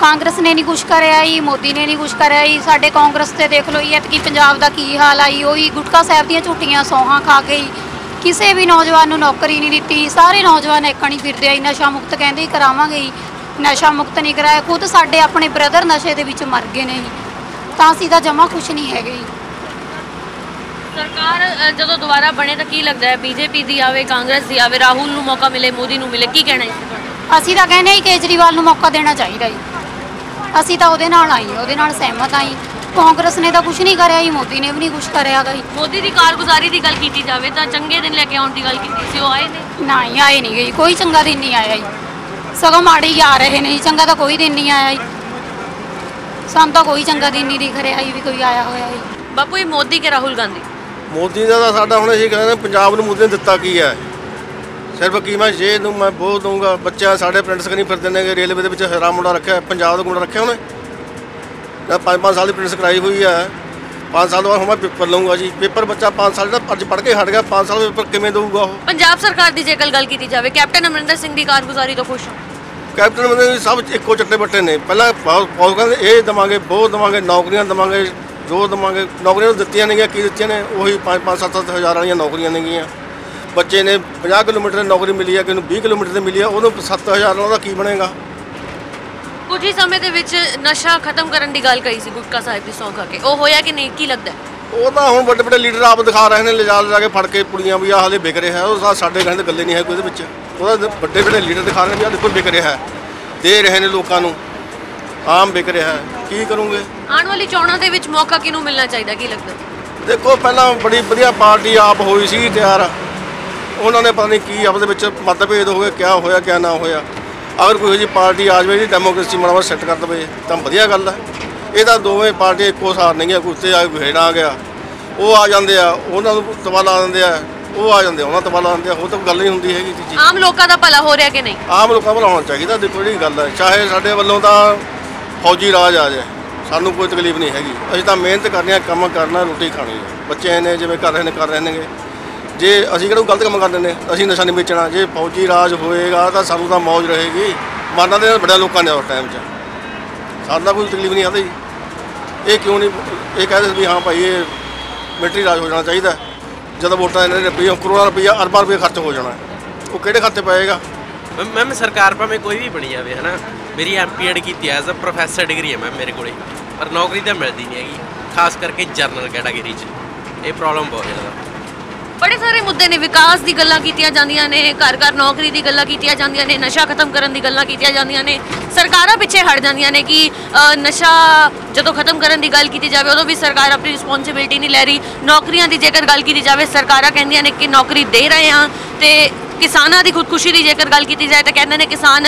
ਕਾਂਗਰਸ ਨੇ ਨਹੀਂ ਕੁਛ ਕਰਿਆ ਜੀ, ਮੋਦੀ ਨੇ ਨਹੀਂ ਕੁਛ ਕਰਿਆ ਜੀ। ਸਾਡੇ ਕਾਂਗਰਸ ਤੇ ਦੇਖ ਲਓ ਜੀ, ਐਤਕੀ ਪੰਜਾਬ ਦਾ ਕੀ ਹਾਲ ਆਈ ਉਹੀ ਗੁਟਕਾ ਸਾਹਿਬ ਦੀਆਂ ਝੂਠੀਆਂ ਸੌਹਾਂ ਖਾ ਗਈ ਕਿਸੇ ਵੀ ਨੌਜਵਾਨ ਨੂੰ ਨੌਕਰੀ ਨਹੀਂ ਦਿੱਤੀ ਸਾਰੇ ਨੌਜਵਾਨ ਇੱਕਣੀ ਫਿਰਦੇ ਆ ਨਸ਼ਾ ਮੁਕਤ ਕਹਿੰਦੇ ਹੀ ਕਰਾਵਾਂਗੇ ਜੀ। ਨਸ਼ਾ ਮੁਕਤ ਨਹੀਂ ਕਰਾਇਆ। ਖੁਦ ਸਾਡੇ ਆਪਣੇ ਬ੍ਰਦਰ ਨਸ਼ੇ ਦੇ ਵਿੱਚ ਮਰ ਗਏ ਨੇ ਤਾਂ ਅਸੀਂ ਤਾਂ ਜਮਾ ਖੁਸ਼ ਨਹੀਂ ਹੈਗੇ ਸਰਕਾਰ ਜਦੋਂ ਦੁਬਾਰਾ ਬਣੇ ਤਾਂ ਕੀ ਲੱਗਦਾ ਹੈ? ਬੀਜੇਪੀ ਦੀ ਆਵੇ ਕਾਂਗਰਸ ਦੀ ਆਵੇ ਰਾਹੁਲ ਨੂੰ ਮੌਕਾ ਮਿਲੇ ਮੋਦੀ ਨੂੰ ਮਿਲੇ ਕੀ ਕਹਿਣਾ ਇਸ ਤੇ ਅਸੀਂ ਤਾਂ ਕਹਿੰਦੇ ਹਾਂ ਕੇਜਰੀਵਾਲ ਨੂੰ ਮੌਕਾ ਦੇਣਾ ਚਾਹੀਦਾ ਜੀ। ਅਸੀਂ ਤਾਂ ਉਹਦੇ ਨਾਲ ਆਈ ਉਹਦੇ ਨਾਲ ਸਹਿਮਤ ਆਈ ਕਾਂਗਰਸ ਨੇ ਤਾਂ ਕੁਝ ਨਹੀਂ ਕਰਿਆ ਜੀ ਮੋਦੀ ਨੇ ਵੀ ਨਹੀਂ ਕੁਝ ਕਰਿਆਗਾ ਜੀ। ਮੋਦੀ ਦੀ ਕਾਰਗੁਜ਼ਾਰੀ ਦੀ ਗੱਲ ਕੀਤੀ ਜਾਵੇ ਤਾਂ ਚੰਗੇ ਦਿਨ ਲੈ ਕੇ ਆਉਣ ਦੀ ਗੱਲ ਕੀਤੀ ਸੀ ਉਹ ਆਏ ਨੇ? ਨਹੀਂ ਆਏ ਨਹੀਂ ਗਈ ਕੋਈ ਚੰਗਾ ਦਿਨ ਨਹੀਂ ਆਇਆ ਜੀ। ਸਗੋਂ ਮਾੜੇ ਹੀ ਆ ਰਹੇ ਨੇ ਜੀ ਚੰਗਾ ਤਾਂ ਕੋਈ ਦਿਨ ਨਹੀਂ ਆਇਆ ਜੀ। ਸਾਨੂੰ ਤਾਂ ਕੋਈ ਚੰਗਾ ਦਿਨ ਨਹੀਂ ਦਿਖ ਰਿਹਾ ਜੀ ਵੀ ਕੋਈ ਆਇਆ ਹੋਇਆ ਜੀ। ਬਾਪੂ ਇਹ ਮੋਦੀ ਕੇ ਰਾਹੁਲ ਗਾਂਧੀ? ਮੋਦੀ ਦਾ ਤਾਂ ਸਾਡਾ ਹੁਣ ਅਸੀਂ ਕਹਿੰਦੇ ਪੰਜਾਬ ਨੂੰ ਮੋਦੀ ਨੇ ਦਿੱਤਾ ਕੀ ਹੈ? ਸਿਰਫ ਕੀ ਮੈਂ ਜੇ ਨੂੰ ਮੈਂ ਬੋਲ ਦਊਂਗਾ ਬੱਚਾ ਸਾਡੇ ਪ੍ਰਿੰਟਸ ਕਰੀ ਫਿਰਦੇ ਨੇ ਰੇਲਵੇ ਦੇ ਵਿੱਚ ਹਰਾ ਮੁੰਡਾ ਰੱਖਿਆ ਪੰਜਾਬ ਦਾ ਮੁੰਡਾ ਰੱਖਿਆ ਉਹਨੇ। ਮੈਂ 5-5 ਸਾਲ ਦੀ ਪ੍ਰਿੰਟਸ ਕਰਾਈ ਹੋਈ ਹੈ। 5 ਸਾਲ ਬਾਅਦ ਹੁਣ ਮੈਂ ਪੇਪਰ ਲਊਂਗਾ ਜੀ। ਪੇਪਰ ਬੱਚਾ 5 ਸਾਲ ਦਾ ਅੱਜ ਪੜ੍ਹ ਕੇ ਹਟ ਗਿਆ 5 ਸਾਲ ਪੇਪਰ ਕਿਵੇਂ ਦਊਗਾ ਉਹ? ਪੰਜਾਬ ਸਰਕਾਰ ਦੀ ਜੇਕਰ ਗੱਲ ਕੀਤੀ ਜਾਵੇ ਕੈਪਟਨ ਅਮਰਿੰਦਰ ਸਿੰਘ ਦੀ ਕਾਰਗੁਜ਼ਾਰੀ ਤੋਂ ਖੁਸ਼ ਹੋ। ਕੈਪਟਨ ਬੰਦੇ ਵੀ ਸਭ ਇੱਕੋ ਚੱਟੇ ਬੱਟੇ ਨੇ। ਪਹਿਲਾਂ ਬਹੁਤ ਬਹੁਤ ਕਹਿੰਦੇ ਇਹ ਦਵਾਂਗੇ ਬਹੁਤ ਦਵਾਂਗੇ ਨੌਕਰੀਆਂ ਦਵਾਂਗੇ ਜੋ ਦਵਾਂਗੇ ਨੌਕਰੀਆਂ ਤਾਂ ਦਿੱਤੀਆਂ ਨੇਗੀਆਂ ਕੀ ਦਿੱਤੀਆਂ ਨੇ? ਉਹੀ 5-5 7-7 ਹਜ਼ਾਰ ਵਾਲੀਆਂ ਨੌਕਰੀਆਂ ਨੇਗੀਆਂ। ਬੱਚੇ ਨੇ 50 ਕਿਲੋਮੀਟਰ ਦੀ ਨੌਕਰੀ ਮਿਲੀ ਹੈ ਕਿ ਨੂੰ 20 ਕਿਲੋਮੀਟਰ ਦੀ ਮਿਲੀ ਹੈ ਉਹਨੂੰ 7000 ਉਹਦਾ ਕੀ ਬਣੇਗਾ? ਕੁਝ ਹੀ ਸਮੇਂ ਦੇ ਵਿੱਚ ਨਸ਼ਾ ਖਤਮ ਕਰਨ ਦੀ ਗੱਲ ਕਹੀ ਸੀ ਗੁਟਕਾ ਸਾਹਿਬ ਦੀ ਸੌਂ ਖਾ ਕੇ। ਉਹ ਹੋਇਆ ਕਿ ਨਹੀਂ? ਕੀ ਲੱਗਦਾ? ਹੈ? ਉਹ ਤਾਂ ਹੁਣ ਵੱਡੇ ਵੱਡੇ ਲੀਡਰ ਆਪ ਦਿਖਾ ਰਹੇ ਨੇ ਲਿਜਾ ਲਿਜਾ ਕੇ ਫੜ ਕੇ ਪੁੜੀਆਂ ਵੀ ਆਹ ਹਲੇ ਵਿਕ ਰਿਹਾ। ਉਹ ਸਾ- ਸਾਡੇ ਕਹਿੰਦੇ ਗੱਲੇ ਨਹੀਂ ਹੈ ਕੋਈ ਉਹਦੇ ਵਿੱਚ। ਉਹਦਾ ਵੱਡੇ ਵੱਡੇ ਲੀਡਰ ਦਿਖਾ ਰਹੇ ਨੇ ਵੀ ਆਹ ਦੇਖੋ ਵਿਕ ਰਿਹਾ ਹੈ। ਦੇ ਰਹੇ ਨੇ ਲੋਕਾਂ ਨੂੰ। ਆਮ ਵਿਕ ਰਿਹਾ ਹੈ। ਕੀ ਕਰੂੰਗੇ? ਆਉਣ ਵਾਲੀ ਚੋਣਾਂ ਦੇ ਵਿੱਚ ਮੌਕਾ ਕਿਹਨੂੰ ਮਿਲਣਾ ਚਾਹੀਦਾ ਕੀ ਲੱਗਦਾ? ਦੇਖੋ ਪਹਿਲਾਂ ਬੜੀ ਵਧੀਆ ਪਾਰਟੀ ਆਪ ਹੋਈ ਸੀ ਤਿਆਰ ਉਹਨਾਂ ਨੇ ਪਤਾ ਨਹੀਂ ਕੀ ਆਪਦੇ ਵਿੱਚ ਮਤਭੇਦ ਹੋ ਗਏ ਕਿਆ ਹੋਇਆ ਕਿਆ ਨਾ ਹੋਇਆ। ਅਗਰ ਕੋਈ ਜੀ ਪਾਰਟੀ ਆ ਜਾਵੇ ਜੀ ਡੈਮੋਕ੍ਰੇਸੀ ਮਾੜਾ ਸੈੱਟ ਕਰ ਦਵੇ ਤਾਂ ਵਧੀਆ ਗੱਲ ਹੈ। ਇਹ ਤਾਂ ਦੋਵੇਂ ਪਾਰਟੀਆਂ ਇੱਕੋ ਸਾਰ ਨਹੀਂ ਆ ਕੋਈ ਉੱਤੇ ਆ ਹੇਠਾਂ ਆ ਗਿਆ। ਉਹ ਆ ਜਾਂਦੇ ਆ ਉਹਨਾਂ ਨੂੰ ਤਵਾ ਲਾ ਦਿੰਦੇ ਆ ਉਹ ਆ ਜਾਂਦੇ ਆ, ਉਹਨਾਂ ਤੋਂ ਬਾਲਾ ਆਉਂਦੇ ਆ ਉਹ ਤਾਂ ਗੱਲ ਨਹੀਂ ਹੁੰਦੀ ਹੈਗੀ ਜੀ। ਆਮ ਲੋਕਾਂ ਦਾ ਭਲਾ ਹੋ ਰਿਹਾ ਕਿ ਨਹੀਂ? ਆਮ ਲੋਕਾਂ ਵੱਲ ਹੋਣਾ ਚਾਹੀਦਾ ਦੇਖੋ ਜਿਹੜੀ ਗੱਲ ਹੈ। ਚਾਹੇ ਸਾਡੇ ਵੱਲੋਂ ਤਾਂ ਫੌਜੀ ਰਾਜ ਆ ਜਾਏ ਸਾਨੂੰ ਕੋਈ ਤਕਲੀਫ ਨਹੀਂ ਹੈਗੀ। ਅਸੀਂ ਤਾਂ ਮਿਹਨਤ ਕਰਨੀ ਆ, ਕੰਮ ਕਰਨਾ, ਰੋਟੀ ਖਾਣੀ ਹੈ ਬੱਚੇ ਨੇ ਜਿਵੇਂ ਕਰ ਰਹੇ ਨੇ ਕਰ ਰਹੇ ਨੇਗੇ ਜੇ ਅਸੀਂ ਕਿਹੜਾ ਗਲਤ ਕੰਮ ਕਰਦੇ ਨੇ ਅਸੀਂ ਨਸ਼ਾ ਨਹੀਂ ਵੇਚਣਾ। ਜੇ ਫੌਜੀ ਰਾਜ ਹੋਏਗਾ ਤਾਂ ਸਾਨੂੰ ਤਾਂ ਮੌਜ ਰਹੇਗੀ। ਮਰਨਾ ਦੇ ਬੜਿਆ ਲੋਕਾਂ ਨੇ ਉਸ ਟਾਈਮ 'ਚ। ਸਾਨੂੰ ਤਾਂ ਕੋਈ ਤਕਲੀਫ ਨਹੀਂ ਆਉਂਦੀ ਇਹ ਕਿਉਂ ਨਹੀਂ, ਇਹ ਕਹਿੰਦੇ ਵੀ ਹਾਂ ਭਾਈ, ਇਹ ਮਿਲਟਰੀ ਰਾਜ ਹੋ ਜਾਣਾ ਚਾਹੀਦਾ। ਜਦੋਂ ਵੋਟਾਂ ਇਹਨਾਂ ਦੇ ਰੁਪਈਆ ਕਰੋੜਾਂ ਰੁਪਈਆ, ਅਰਬਾਂ ਰੁਪਈਆ ਖਰਚ ਹੋ ਜਾਣਾ। ਉਹ ਕਿਹੜੇ ਖਾਤੇ ਪਏਗਾ? ਮੈਮ ਮੈਮ, ਸਰਕਾਰ ਭਾਵੇਂ ਕੋਈ ਵੀ ਬਣੀ ਜਾਵੇ, ਹਨਾ? ਮੇਰੀ ਐਮਪੀਐਡ ਕੀਤੀ ਐਜ਼ ਅ ਪ੍ਰੋਫੈਸਰ ਡਿਗਰੀ ਹੈ ਮੈਮ ਮੇਰੇ ਕੋਲੇ। ਪਰ ਨੌਕਰੀ ਤਾਂ ਮਿਲਦੀ ਨਹੀਂ ਹੈਗੀ, ਖਾਸ ਕਰਕੇ ਜਰਨਲ ਕੈਟਾਗਰੀ 'ਚ। ਇਹ ਪ੍ਰੋਬਲਮ ਬਹੁਤ ਜ਼ਿਆਦਾ। ਬੜੇ ਸਾਰੇ ਮੁੱਦੇ ਨੇ, ਵਿਕਾਸ ਦੀ ਗੱਲਾਂ ਕੀਤੀਆਂ ਜਾਂਦੀਆਂ ਨੇ, ਘਰ ਘਰ ਨੌਕਰੀ ਦੀ ਗੱਲਾਂ ਕੀਤੀਆਂ ਜਾਂਦੀਆਂ ਨੇ, ਨਸ਼ਾ ਖਤਮ ਕਰਨ ਦੀ ਗੱਲਾਂ ਕੀਤੀਆਂ ਜਾਂਦੀਆਂ ਨੇ, ਸਰਕਾਰਾਂ ਪਿੱਛੇ ਹਟ ਜਾਂਦੀਆਂ ਨੇ ਕਿ ਨਸ਼ਾ ਜਦੋਂ ਖਤਮ ਕਰਨ ਦੀ ਗੱਲ ਕੀਤੀ ਜਾਵੇ, ਉਦੋਂ ਵੀ ਸਰਕਾਰ ਆਪਣੀ ਰਿਸਪੌਂਸਿਬਿਲਟੀ ਨਹੀਂ ਲੈ ਰਹੀ। ਨੌਕਰੀਆਂ ਦੀ ਜੇਕਰ ਗੱਲ ਕੀਤੀ ਜਾਵੇ, ਸਰਕਾਰਾਂ ਕਹਿੰਦੀਆਂ ਨੇ ਕਿ ਨੌਕਰੀ ਦੇ ਰਹੇ ਹਾਂ, ਤੇ ਕਿਸਾਨਾਂ ਦੀ ਖੁਦਕੁਸ਼ੀ ਦੀ ਜੇਕਰ ਗੱਲ ਕੀਤੀ ਜਾਏ ਤਾਂ ਕਹਿੰਦੇ ਨੇ ਕਿਸਾਨ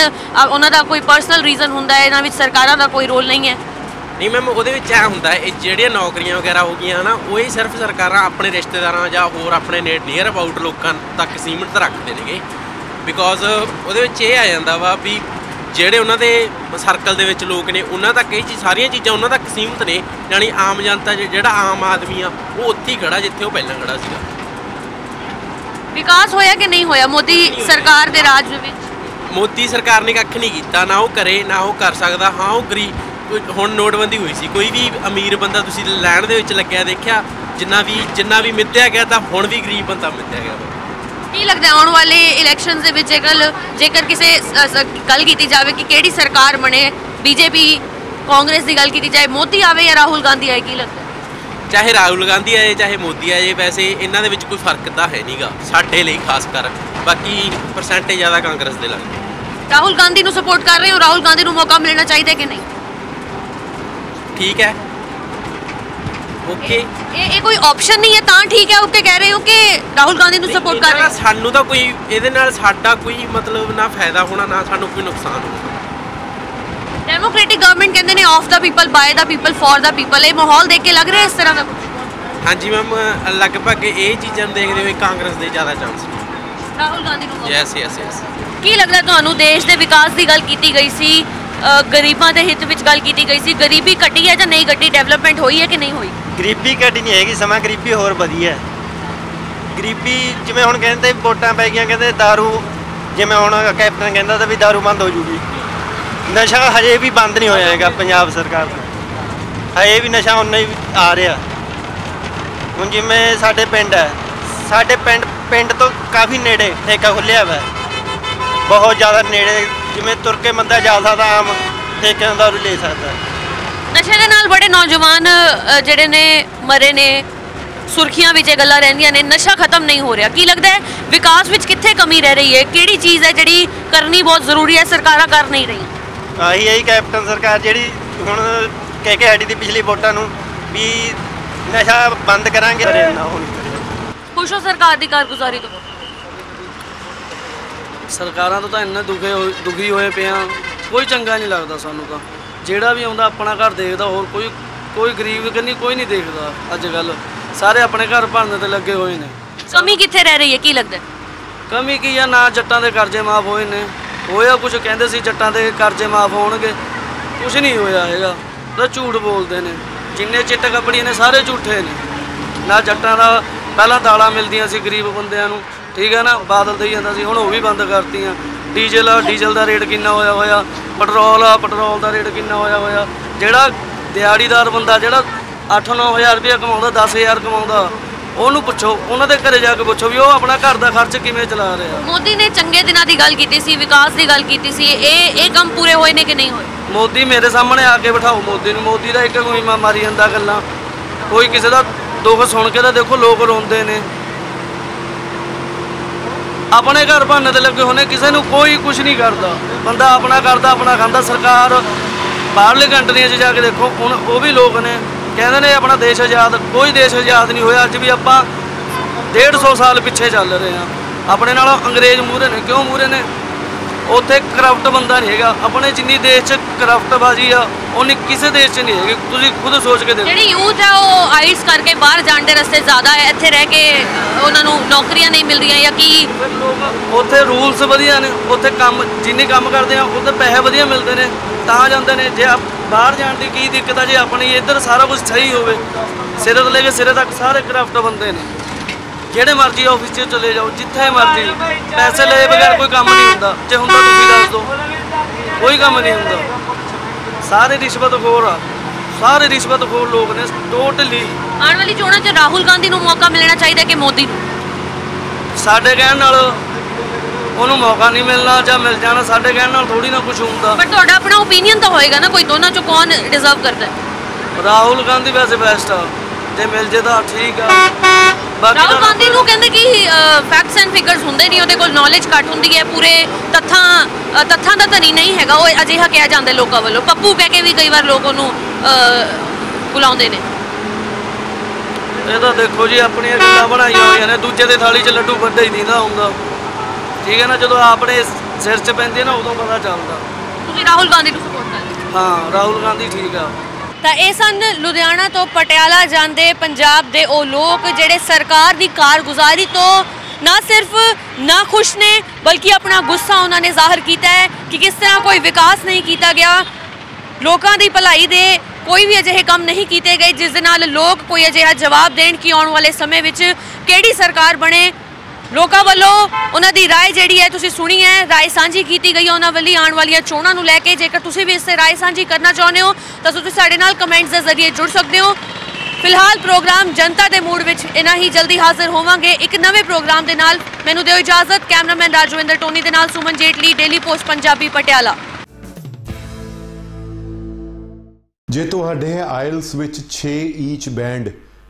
ਉਹਨਾਂ ਦਾ ਕੋਈ ਪਰਸਨਲ ਰੀਜ਼ਨ ਹੁੰਦਾ ਹੈ, ਇਹਨਾਂ ਵਿੱਚ ਸਰਕਾਰਾਂ ਦਾ ਕੋਈ ਰੋਲ ਨਹੀਂ ਹੈ। ਨਹੀਂ ਮੈਮ ਉਹਦੇ ਵਿੱਚ ਐ ਹੁੰਦਾ ਇਹ ਜਿਹੜੀਆਂ ਨੌਕਰੀਆਂ ਵਗੈਰਾ ਹੋ ਗਈਆਂ ਨਾ ਉਹ ਹੀ ਸਿਰਫ ਸਰਕਾਰਾਂ ਆਪਣੇ ਰਿਸ਼ਤੇਦਾਰਾਂ ਜਾਂ ਹੋਰ ਆਪਣੇ ਨੀਅਰ ਅਬਾਊਟ ਲੋਕਾਂ ਤੱਕ ਸੀਮਿਤ ਰੱਖਦੇ ਨੇਗੇ। ਬਿਕੋਜ਼ ਉਹਦੇ ਵਿੱਚ ਇਹ ਆ ਜਾਂਦਾ ਵਾ ਵੀ ਜਿਹੜੇ ਉਹਨਾਂ ਦੇ ਸਰਕਲ ਦੇ ਵਿੱਚ ਲੋਕ ਨੇ, ਉਹਨਾਂ ਤੱਕ ਇਹ ਚੀਜ਼ ਸਾਰੀਆਂ ਚੀਜ਼ਾਂ ਉਹਨਾਂ ਤੱਕ ਸੀਮਿਤ ਨੇ, ਯਾਨੀ ਆਮ ਜਨਤਾ ਜ- ਜਿਹੜਾ ਆਮ ਆਦਮੀ ਆ, ਉਹ ਉੱਥੇ ਹੀ ਖੜਾ ਜਿੱਥੇ ਉਹ ਪਹਿਲਾਂ ਖੜਾ ਸੀਗਾ। ਵਿਕਾਸ ਹੋਇਆ ਕਿ ਨਹੀਂ ਹੋਇਆ ਮੋਦੀ ਸਰਕਾਰ ਦੇ ਰਾਜ ਦੇ ਵਿੱਚ? ਮੋਦੀ ਸਰਕਾਰ ਨੇ ਕੱਖ ਨਹੀਂ ਕੀਤਾ ਨਾ ਉਹ ਕਰੇ ਨਾ ਉਹ ਕਰ ਸਕਦਾ। ਹਾਂ ਉਹ ਗਰੀਬ ਹੁਣ ਨੋਟਬੰਦੀ ਹੋਈ ਸੀ। ਕੋਈ ਵੀ ਅਮੀਰ ਬੰਦਾ ਤੁਸੀਂ ਲੈਣ ਦੇ ਵਿੱਚ ਲੱਗਿਆ ਦੇਖਿਆ ਜਿੰਨਾ ਵੀ ਜਿੰਨਾ ਵੀ ਮਿੱਤਿਆ ਗਿਆ ਤਾਂ ਹੁਣ ਵੀ ਗਰੀਬ ਬੰਦਾ ਮਿੱਤਿਆ ਗਿਆ। ਕੀ ਲੱਗਦਾ ਆਉਣ ਵਾਲੇ ਇਲੈਕਸ਼ਨਸ ਦੇ ਵਿੱਚ ਜੇਕਰ ਜੇਕਰ ਕਿਸੇ ਗੱਲ ਕੀਤੀ ਜਾਵੇ ਕਿ ਕਿਹੜੀ ਸਰਕਾਰ ਬਣੇ ਬੀਜੇਪੀ ਕਾਂਗਰਸ ਦੀ ਗੱਲ ਕੀਤੀ ਜਾਏ ਮੋਦੀ ਆਵੇ ਜਾਂ ਰਾਹੁਲ ਗਾਂਧੀ ਆਏ ਕੀ ਲੱਗਦਾ? ਚਾਹੇ ਰਾਹੁਲ ਗਾਂਧੀ ਆਏ ਚਾਹੇ ਮੋਦੀ ਆਏ ਵੈਸੇ ਇਹਨਾਂ ਦੇ ਵਿੱਚ ਕੋਈ ਫ਼ਰਕ ਤਾਂ ਹੈ ਨਹੀਂਗਾ ਸਾਡੇ ਲਈ ਖਾਸ ਕਰ। ਬਾਕੀ ਪਰਸੈਂਟੇਜ ਜ਼ਿਆਦਾ ਕਾਂਗਰਸ ਦੇ ਲੱਗਦੇ ਰਾਹੁਲ ਗਾਂਧੀ ਨੂੰ ਸਪੋਰਟ ਕਰ ਰਹੇ ਹੋ? ਰਾਹੁਲ ਗਾਂਧੀ ਨੂੰ ਮੌਕਾ ਮਿਲਣਾ ਚਾਹੀਦਾ ਕਿ ਨਹੀਂ? ਠੀਕ ਹੈ। ਓਕੇ। ਇਹ ਇਹ ਕੋਈ ਆਪਸ਼ਨ ਨਹੀਂ ਹੈ ਤਾਂ ਠੀਕ ਹੈ ਉੱਤੇ ਕਹਿ ਰਹੇ ਹੋ ਕਿ ਰਾਹੁਲ ਗਾਂਧੀ ਨੂੰ ਸਪੋਰਟ ਕਰ ਰਹੇ ਹੋ? ਸਾਨੂੰ ਤਾਂ ਕੋਈ ਇਹਦੇ ਨਾਲ ਸਾਡਾ ਕੋਈ ਮਤਲਬ ਨਾ ਫਾਇਦਾ ਹੋਣਾ ਨਾ ਸਾਨੂੰ ਕੋਈ ਨੁਕਸਾਨ ਹੋਣਾ। ਡੈਮੋਕ੍ਰੈਟਿਕ ਗਵਰਨਮੈਂਟ ਕਹਿੰਦੇ ਨੇ of the people by the people for the people ਇਹ ਮਾਹੌਲ ਦੇਖ ਕੇ ਲੱਗ ਰਿਹਾ ਇਸ ਤਰ੍ਹਾਂ ਦਾ ਹਾਂਜੀ ਮੈਮ ਲਗਭਗ ਇਹ ਚੀਜ਼ਾਂ ਨੂੰ ਦੇਖਦੇ ਹੋਏ ਕਾਂਗਰਸ ਦੇ ਜ਼ਿਆਦਾ ਚਾਂਸ ਨੇ। ਰਾਹੁਲ ਗਾਂਧੀ ਨੂੰ ਯੈਸ ਯੈਸ ਯੈਸ ਕੀ ਲੱਗਦਾ ਤੁਹਾਨੂੰ ਦੇਸ਼ ਦੇ ਵਿਕਾਸ ਦੀ ਗੱਲ ਕੀਤੀ ਗਈ ਸੀ? ਗਰੀਬਾਂ ਦੇ ਹਿੱਤ ਵਿੱਚ ਗੱਲ ਕੀਤੀ ਗਈ ਸੀ। ਗਰੀਬੀ ਘਟੀ ਹੈ ਜਾਂ ਨਹੀਂ ਘਟੀ? ਡਿਵੈਲਪਮੈਂਟ ਹੋਈ ਹੈ ਕਿ ਨਹੀਂ ਹੋਈ? ਗਰੀਬੀ ਘਟੀ ਨਹੀਂ ਹੈਗੀ ਸਮਾਂ ਗਰੀਬੀ ਹੋਰ ਵਧੀ ਹੈ ਗਰੀਬੀ ਜਿਵੇਂ ਹੁਣ ਕਹਿੰਦੇ ਵੋਟਾਂ ਪੈ ਗਈਆਂ ਕਹਿੰਦੇ दारू ਜਿਵੇਂ ਹੁਣ ਕੈਪਟਨ ਕਹਿੰਦਾ ਤਾਂ ਵੀ दारू ਬੰਦ ਹੋ ਜੂਗੀ। ਨਸ਼ਾ ਹਜੇ ਵੀ ਬੰਦ ਨਹੀਂ ਹੋਇਆ ਹੈਗਾ ਪੰਜਾਬ ਸਰਕਾਰ ਤੋਂ। ਹਜੇ ਵੀ ਨਸ਼ਾ ਉਨਾ ਹੀ ਆ ਰਿਹਾ। ਹੁਣ ਜਿਵੇਂ ਸਾਡੇ ਪਿੰਡ ਹੈ ਸਾਡੇ ਪਿੰਡ ਪਿੰਡ ਤੋਂ ਕਾਫੀ ਨੇੜੇ ਠੇਕਾ ਖੁੱਲਿਆ ਵਾ। ਬਹੁਤ ਜ਼ਿਆਦਾ ਨੇੜੇ ਜਿਵੇਂ ਤੁਰ ਕੇ ਬੰਦਾ ਜਾ ਸਕਦਾ ਆਮ ਠੇਕਿਆਂ ਦਾ ਲੈ ਸਕਦਾ। ਨਸ਼ੇ ਦੇ ਨਾਲ ਬੜੇ ਨੌਜਵਾਨ ਅ, ਜਿਹੜੇ ਨੇ ਮਰੇ ਨੇ ਸੁਰਖੀਆਂ ਵਿੱਚ ਇਹ ਗੱਲਾਂ ਰਹਿੰਦੀਆਂ ਨੇ ਨਸ਼ਾ ਖਤਮ ਨਹੀਂ ਹੋ ਰਿਹਾ। ਕੀ ਲੱਗਦਾ ਹੈ ਵਿਕਾਸ ਵਿੱਚ ਕਿੱਥੇ ਕਮੀ ਰਹਿ ਰਹੀ ਹੈ? ਕਿਹੜੀ ਚੀਜ਼ ਹੈ ਜਿਹੜੀ ਕਰਨੀ ਬਹੁਤ ਜ਼ਰੂਰੀ ਹੈ ਸਰਕਾਰਾਂ ਕਰ ਨਹੀਂ ਰਹੀਆਂ? ਆਹੀ ਹੈ ਕੈਪਟਨ ਸਰਕਾਰ ਜਿਹੜੀ ਹੁਣ ਕਹਿ ਕੇ ਹਟੀ ਦੀ ਪਿਛਲੀ ਵੋਟਾਂ ਨੂੰ ਵੀ ਨਸ਼ਾ ਬੰਦ ਕਰਾਂਗੇ। ਪਰ ਨਾ ਹੁਣ ਖੁਸ਼ ਹੋ ਸਰਕਾਰ ਦੀ ਕਾਰਗੁਜ਼ਾਰੀ ਤੋਂ। ਸਰਕਾਰਾਂ ਤੋਂ ਤਾਂ ਇੰਨੇ ਦੁਖੇ ਦੁਖੀ ਹੋਏ ਪਏ ਆ। ਕੋਈ ਚੰਗਾ ਨਹੀਂ ਲੱਗਦਾ ਸਾਨੂੰ ਤਾਂ। ਜਿਹੜਾ ਵੀ ਆਉਂਦਾ ਆਪਣਾ ਘਰ ਦੇਖਦਾ ਹੋਰ ਕੋਈ ਕੋਈ ਗਰੀਬ ਕੰਨੀ ਕੋਈ ਨਹੀਂ ਦੇਖਦਾ ਅੱਜ ਕੱਲ ਸਾਰੇ ਆਪਣੇ ਘਰ ਭਰਨ ਤੇ ਲੱਗੇ ਹੋਏ ਨੇ। ਕਮੀ ਕਿੱਥੇ ਰਹਿ ਰਹੀ ਹੈ? ਕੀ ਲੱਗਦਾ? ਕਮੀ ਕੀ ਆ? ਨਾ ਜੱਟਾਂ ਦੇ ਕਰਜ਼ੇ ਮਾਫ ਹੋਏ ਨੇ। ਹੋਇਆ ਕੁਝ ਕਹਿੰਦੇ ਸੀ ਜੱਟਾਂ ਦੇ ਕਰਜ਼ੇ ਮਾਫ ਹੋਣਗੇ। ਕੁਝ ਨਹੀਂ ਹੋਇਆ ਹੈਗਾ। ਤਾਂ ਝੂਠ ਬੋਲਦੇ ਨੇ। ਜਿੰਨੇ ਚਿੱਟ ਕੱਪੜੀ ਨੇ, ਸਾਰੇ ਝੂਠੇ ਨੇ। ਨਾ ਜੱਟਾਂ ਦਾ ਪਹਿਲਾਂ ਦਾਲਾਂ ਮਿਲਦੀਆਂ ਸੀ ਗਰੀਬ ਬੰਦਿਆਂ ਨੂੰ। ਠੀਕ ਹੈ ਨਾ? ਬਾਦਲ ਦੇਈ ਜਾਂਦਾ ਸੀ। ਹੁਣ ਉਹ ਵੀ ਬੰਦ ਕਰਤੀਆਂ। ਡੀਜ਼ਲ ਆ ਡੀਜ਼ਲ ਦਾ ਰੇਟ ਕਿੰਨਾ ਹੋਇਆ ਹੋਇਆ? ਪੈਟਰੋਲ ਆ ਪੈਟਰੋਲ ਦਾ ਰੇਟ ਕਿੰਨਾ ਹੋਇਆ ਹੋਇਆ? ਜਿਹੜਾ ਦਿਹਾੜੀਦਾਰ ਬੰਦਾ, ਜਿਹੜਾ 8-9000 ਰੁਪਏ ਕਮਾਉਂਦਾ 10000 ਕਮਾਉਂਦਾ ਉਹਨੂੰ ਪੁੱਛੋ ਉਹਨਾਂ ਦੇ ਘਰੇ ਜਾ ਕੇ ਪੁੱਛੋ ਵੀ ਉਹ ਆਪਣਾ ਘਰ ਦਾ ਖਰਚ ਕਿਵੇਂ ਚਲਾ ਰਿਹਾ। ਮੋਦੀ ਨੇ ਚੰਗੇ ਦਿਨਾਂ ਦੀ ਗੱਲ ਕੀਤੀ ਸੀ ਵਿਕਾਸ ਦੀ ਗੱਲ ਕੀਤੀ ਸੀ ਇਹ ਇਹ ਕੰਮ ਪੂਰੇ ਹੋਏ ਨੇ ਕਿ ਨਹੀਂ ਹੋਏ? ਮੋਦੀ ਮੇਰੇ ਸਾਹਮਣੇ ਆ ਕੇ ਬਿਠਾਓ ਮੋਦੀ ਨੂੰ ਮੋਦੀ ਦਾ ਇੱਕ ਕੋਈ ਮਾਰੀ ਜਾਂਦਾ ਗੱਲਾਂ। ਕੋਈ ਕਿਸੇ ਦਾ ਦੁੱਖ ਸੁਣ ਕੇ ਤਾਂ ਦੇਖੋ ਲੋਕ ਰੋਂਦੇ ਨੇ। ਆਪਣੇ ਘਰ ਭੰਨ ਤੇ ਲੱਗੇ ਹੋਣੇ ਕਿਸੇ ਨੂੰ ਕੋਈ ਕੁਝ ਨਹੀਂ ਕਰਦਾ। ਬੰਦਾ ਆਪਣਾ ਕਰਦਾ ਆਪਣਾ ਖਾਂਦਾ ਸਰਕਾਰ ਬਾਹਰਲੇ ਕੰਟਰੀਆਂ 'ਚ ਜਾ ਕੇ ਦੇਖੋ ਹੁਣ ਉਹ ਵੀ ਲੋਕ ਨੇ। ਕਹਿੰਦੇ ਨੇ ਆਪਣਾ ਦੇਸ਼ ਆਜ਼ਾਦ ਕੋਈ ਦੇਸ਼ ਆਜ਼ਾਦ ਨਹੀਂ ਹੋਇਆ ਅੱਜ ਵੀ ਆਪਾਂ 150 ਸਾਲ ਪਿੱਛੇ ਚੱਲ ਰਹੇ ਆ ਆਪਣੇ ਨਾਲ ਅੰਗਰੇਜ਼ ਮੂਹਰੇ ਨੇ ਕਿਉਂ ਮੂਹਰੇ ਨੇ? ਉੱਥੇ ਕਰਪਟ ਬੰਦਾ ਨਹੀਂ ਹੈਗਾ। ਆਪਣੇ ਜਿੰਨੀ ਦੇਸ਼ 'ਚ ਕਰਪਟਬਾਜ਼ੀ ਆ ਉਨੀ ਕਿਸੇ ਦੇਸ਼ 'ਚ ਨਹੀਂ ਹੈਗੀ। ਤੁਸੀਂ ਖੁਦ ਸੋਚ ਕੇ ਦੇਖੋ। ਜਿਹੜੀ ਯੂਥ ਹੈ ਉਹ ਆਈਲਸ ਕਰਕੇ ਬਾਹਰ ਜਾਣ ਦੇ ਰਸਤੇ ਜ਼ਿਆਦਾ ਹੈ। ਇੱਥੇ ਰਹਿ ਕੇ ਉਹਨਾਂ ਨੂੰ ਨੌਕਰੀਆਂ ਨਹੀਂ ਮਿਲ ਰਹੀਆਂ ਜਾਂ ਕੀ? ਲੋਕ ਉੱਥੇ ਰੂਲਸ ਵਧੀਆ ਨੇ। ਉੱਥੇ ਕੰਮ ਜਿੰਨੇ ਕੰਮ ਕਰਦੇ ਆ ਉੱਥੇ ਪੈਸੇ ਵਧੀਆ ਮਿਲਦੇ ਨੇ। ਤਾਂ ਜਾਂਦੇ ਨੇ। ਜੇ ਆਪ ਬਾਹਰ ਜਾਣ ਦੀ ਕੀ ਦਿੱਕਤ ਆ ਜੇ ਆਪਣੀ ਇੱਧਰ ਸਾਰਾ ਕੁਝ ਸਹੀ ਹੋਵੇ? ਸਿਰੇ ਤੋਂ ਲੈ ਕੇ ਸਿਰੇ ਤੱਕ ਸਾਰੇ ਕਰਪਟ ਬੰਦੇ ਨੇ। ਜਿਹੜੇ ਮਰਜ਼ੀ ਆਫਿਸ 'ਚ ਚਲੇ ਜਾਓ ਜਿੱਥੇ ਮਰਜ਼ੀ ਪੈਸੇ ਲਏ ਬਗੈਰ ਕੋਈ ਕੰਮ ਨਹੀਂ ਹੁੰਦਾ। ਜੇ ਹੁੰਦਾ ਤੁਸੀਂ ਦੱਸ ਦਿਓ। ਕੋਈ ਕੰਮ ਨਹੀਂ ਹੁੰਦਾ। ਸਾਰੇ ਰਿਸ਼ਵਤਖੋਰ ਆ। ਸਾਰੇ ਰਿਸ਼ਵਤਖੋਰ ਲੋਕ ਨੇ ਟੋਟਲੀ ਆਉਣ ਵਾਲੀ ਚੋਣਾਂ 'ਚ ਰਾਹੁਲ ਗਾਂਧੀ ਨੂੰ ਮੌਕਾ ਮਿਲਣਾ ਚਾਹੀਦਾ ਕਿ ਮੋਦੀ ਨੂੰ? ਸਾਡੇ ਕਹਿਣ ਨਾਲ ਉਹਨੂੰ ਮੌਕਾ ਨਹੀਂ ਮਿਲਣਾ ਜਾਂ ਮਿਲ ਜਾਣਾ ਸਾਡੇ ਕਹਿਣ ਨਾਲ ਥੋੜੀ ਨਾ ਕੁਝ ਹੁੰਦਾ। ਪਰ ਤੁਹਾਡਾ ਆਪਣਾ ਓਪੀਨੀਅਨ ਤਾਂ ਹੋਏਗਾ ਨਾ ਕੋਈ ਦੋਨਾਂ 'ਚੋਂ ਕੌਣ ਡਿਜ਼ਰਵ ਕਰਦਾ ਹੈ? ਰਾਹੁਲ ਗਾਂਧੀ ਵੈਸੇ ਬੈਸਟ ਆ। ਜੇ ਮਿਲ ਜੇ ਤਾਂ ਠੀਕ ਆ। ਬਾਕੀ ਰਾਹੁਲ ਗਾਂਧੀ ਨੂੰ ਕਹਿੰਦੇ ਕਿ ਫੈਕਟਸ ਐਂਡ ਫਿਗਰਸ ਹੁੰਦੇ ਨਹੀਂ ਉਹਦੇ ਕੋਲ ਨੌਲੇਜ ਘੱਟ ਹੁੰਦੀ ਹੈ ਪੂਰੇ ਤੱਥਾਂ ਤੱਥਾਂ ਦਾ ਧਨੀ ਨਹੀਂ ਹੈਗਾ ਉਹ ਅਜਿਹਾ ਕਿਹਾ ਜਾਂਦਾ ਲੋਕਾਂ ਵੱਲੋਂ। ਪੱਪੂ ਕਹਿ ਕੇ ਵੀ ਕਈ ਵਾਰ ਲੋਕ ਉਹਨੂੰ ਬੁਲਾਉਂਦੇ ਨੇ। ਇਹ ਤਾਂ ਦੇਖੋ ਜੀ ਆਪਣੀਆਂ ਗੱਲਾਂ ਬਣਾਈਆਂ ਹੋਈਆਂ ਨੇ ਦੂਜੇ ਦੇ ਥਾਲੀ 'ਚ ਲੱਡੂ ਵੱਡਾ ਹੀ ਦਿੰਦਾ ਹੁੰਦਾ। ਠੀਕ ਹੈ ਨਾ ਜਦੋਂ ਆਪਣੇ ਸਿਰ 'ਚ ਪੈਂਦੀ ਹੈ ਨਾ ਉਦੋਂ ਪਤਾ ਚੱਲਦਾ। ਤੁਸੀਂ ਰਾਹੁਲ ਗਾਂਧੀ ਨੂੰ ਸਪੋਰਟ ਕਰਦੇ ਹੋ? ਹਾਂ ਰਾਹੁਲ ਗਾਂਧੀ ਠੀਕ ਆ। ਤਾਂ ਇਹ ਸਨ ਲੁਧਿਆਣਾ ਤੋਂ ਪਟਿਆਲਾ ਜਾਂਦੇ ਪੰਜਾਬ ਦੇ ਉਹ ਲੋਕ ਜਿਹੜੇ ਸਰਕਾਰ ਦੀ ਕਾਰਗੁਜ਼ਾਰੀ ਤੋਂ ਨਾ ਸਿਰਫ ਨਾ ਖੁਸ਼ ਨੇ ਬਲਕਿ ਆਪਣਾ ਗੁੱਸਾ ਉਹਨਾਂ ਨੇ ਜ਼ਾਹਰ ਕੀਤਾ ਹੈ ਕਿ ਕਿਸ ਤਰ੍ਹਾਂ ਕੋਈ ਵਿਕਾਸ ਨਹੀਂ ਕੀਤਾ ਗਿਆ। ਲੋਕਾਂ ਦੀ ਭਲਾਈ ਦੇ ਕੋਈ ਵੀ ਅਜਿਹੇ ਕੰਮ ਨਹੀਂ ਕੀਤੇ ਗਏ ਜਿਸ ਦੇ ਨਾਲ ਲੋਕ ਕੋਈ ਅਜਿਹਾ ਜਵਾਬ ਦੇਣ ਕਿ ਆਉਣ ਵਾਲੇ ਸਮੇਂ ਵਿੱਚ ਕਿਹੜੀ ਸਰਕਾਰ ਬਣੇ। ਲੋਕਾਂ ਵੱਲੋਂ ਉਹਨਾਂ ਦੀ رائے ਜਿਹੜੀ ਹੈ ਤੁਸੀਂ ਸੁਣੀ ਹੈ رائے ਸਾਂਝੀ ਕੀਤੀ ਗਈ ਹੈ ਉਹਨਾਂ ਵੱਲੋਂ ਆਉਣ ਵਾਲੀਆਂ ਚੋਣਾਂ ਨੂੰ ਲੈ ਕੇ ਜੇਕਰ ਤੁਸੀਂ ਵੀ ਇਸ ਤੇ رائے ਸਾਂਝੀ ਕਰਨਾ ਚਾਹੁੰਦੇ ਹੋ ਤਾਂ ਤੁਸੀਂ ਸਾਡੇ ਨਾਲ ਕਮੈਂਟਸ ਦੇ ਜ਼ਰੀਏ ਜੁੜ ਸਕਦੇ ਹੋ ਫਿਲਹਾਲ ਪ੍ਰੋਗਰਾਮ ਜਨਤਾ ਦੇ ਮੂਡ ਵਿੱਚ ਇਨਾ ਹੀ ਜਲਦੀ ਹਾਜ਼ਰ ਹੋਵਾਂਗੇ ਇੱਕ ਨਵੇਂ ਪ੍ਰੋਗਰਾਮ ਦੇ ਨਾਲ ਮੈਨੂੰ ਦਿਓ ਇਜਾਜ਼ਤ ਕੈਮਰਾਮੈਨ ਰਾਜਵਿੰਦਰ ਟੋਨੀ ਦੇ ਨਾਲ ਸੁਮਨ ਜੇਟਲੀ ਡੇਲੀ ਪੋਸਟ ਪੰਜਾਬੀ ਪਟਿਆਲਾ ਜੇ ਤੁਹਾਡੇ ਹੈ ਆਇਲਸ ਵਿੱਚ 6 ਈਚ ਬੈਂਡ